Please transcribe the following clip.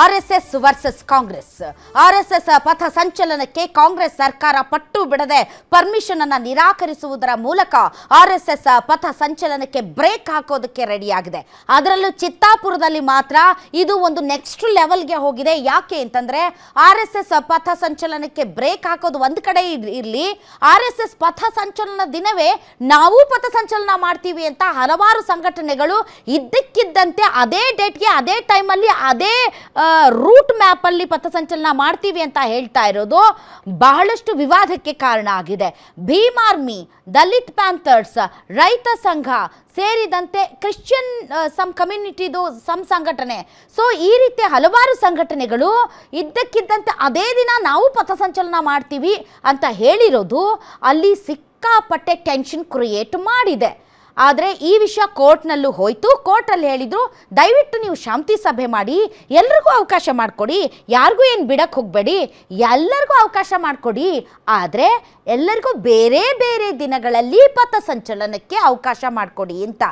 R S S versus Congress. RSS S S ಪಥ ಸಂಚಲನಕ್ಕೆ ಕಾಂಗ್ರೆಸ್ ಸರ್ಕಾರ ಪಟ್ಟು ಬಿಡದೆ ಪರ್ಮಿಷನ್ ಅನ್ನು ನಿರಾಕರಿಸುವುದರ ಮೂಲಕ ಆರ್ಎಸ್ಎಸ್ ಎಸ್ ಎಸ್ ಪಥ ಸಂಚಲನಕ್ಕೆ ಬ್ರೇಕ್ ಹಾಕೋದಕ್ಕೆ ರೆಡಿಯಾಗಿದೆ ಅದರಲ್ಲೂ ಚಿತ್ತಾಪುರದಲ್ಲಿ ಮಾತ್ರ ಇದು ಒಂದು ನೆಕ್ಸ್ಟ್ ಲೆವೆಲ್ಗೆ ಹೋಗಿದೆ. ಯಾಕೆ ಅಂತಂದ್ರೆ ಆರ್ ಎಸ್ ಎಸ್ ಪಥ ಸಂಚಲನಕ್ಕೆ ಬ್ರೇಕ್ ಹಾಕೋದು ಒಂದು ಕಡೆ ಇರಲಿ ಇರ್ಲಿ, ಆರ್ ಎಸ್ ಎಸ್ ಪಥ ಸಂಚಲನ ದಿನವೇ ನಾವು ಪಥ ಸಂಚಲನ ಮಾಡ್ತೀವಿ ಅಂತ ಹಲವಾರು ಸಂಘಟನೆಗಳು ಇದ್ದಕ್ಕಿದ್ದಂತೆ ಅದೇ ಡೇಟ್ಗೆ ಅದೇ ಟೈಮಲ್ಲಿ ಅದೇ ರೂಟ್ ಮ್ಯಾಪಲ್ಲಿ ಪಥಸಂಚಲನ ಮಾಡ್ತೀವಿ ಅಂತ ಹೇಳ್ತಾ ಇರೋದು ಬಹಳಷ್ಟು ವಿವಾದಕ್ಕೆ ಕಾರಣ ಆಗಿದೆ. ಭೀಮ್ ಆರ್ಮಿ, ದಲಿತ್ ಪ್ಯಾಂಥರ್ಸ್, ರೈತ ಸಂಘ ಸೇರಿದಂತೆ ಕ್ರಿಶ್ಚಿಯನ್ ಸಮ್ ಕಮ್ಯುನಿಟಿದು ಸಮ್ ಸಂಘಟನೆ. ಸೊ ಈ ರೀತಿ ಹಲವಾರು ಸಂಘಟನೆಗಳು ಇದ್ದಕ್ಕಿದ್ದಂತೆ ಅದೇ ದಿನ ನಾವು ಪಥಸಂಚಲನ ಮಾಡ್ತೀವಿ ಅಂತ ಹೇಳಿರೋದು ಅಲ್ಲಿ ಸಿಕ್ಕಾಪಟ್ಟೆ ಟೆನ್ಷನ್ ಕ್ರಿಯೇಟ್ ಮಾಡಿದೆ. ಆದರೆ ಈ ವಿಷಯ ಕೋರ್ಟ್ನಲ್ಲೂ ಹೋಯಿತು. ಕೋರ್ಟಲ್ಲಿ ಹೇಳಿದರು, ದಯವಿಟ್ಟು ನೀವು ಶಾಂತಿ ಸಭೆ ಮಾಡಿ, ಎಲ್ರಿಗೂ ಅವಕಾಶ ಮಾಡಿಕೊಡಿ, ಯಾರಿಗೂ ಏನು ಬಿಡಕ್ಕೆ ಹೋಗಬೇಡಿ, ಎಲ್ಲರಿಗೂ ಅವಕಾಶ ಮಾಡಿಕೊಡಿ. ಆದರೆ ಎಲ್ಲರಿಗೂ ಬೇರೆ ಬೇರೆ ದಿನಗಳಲ್ಲಿ ಪಥಸಂಚಲನಕ್ಕೆ ಅವಕಾಶ ಮಾಡಿಕೊಡಿ ಅಂತ.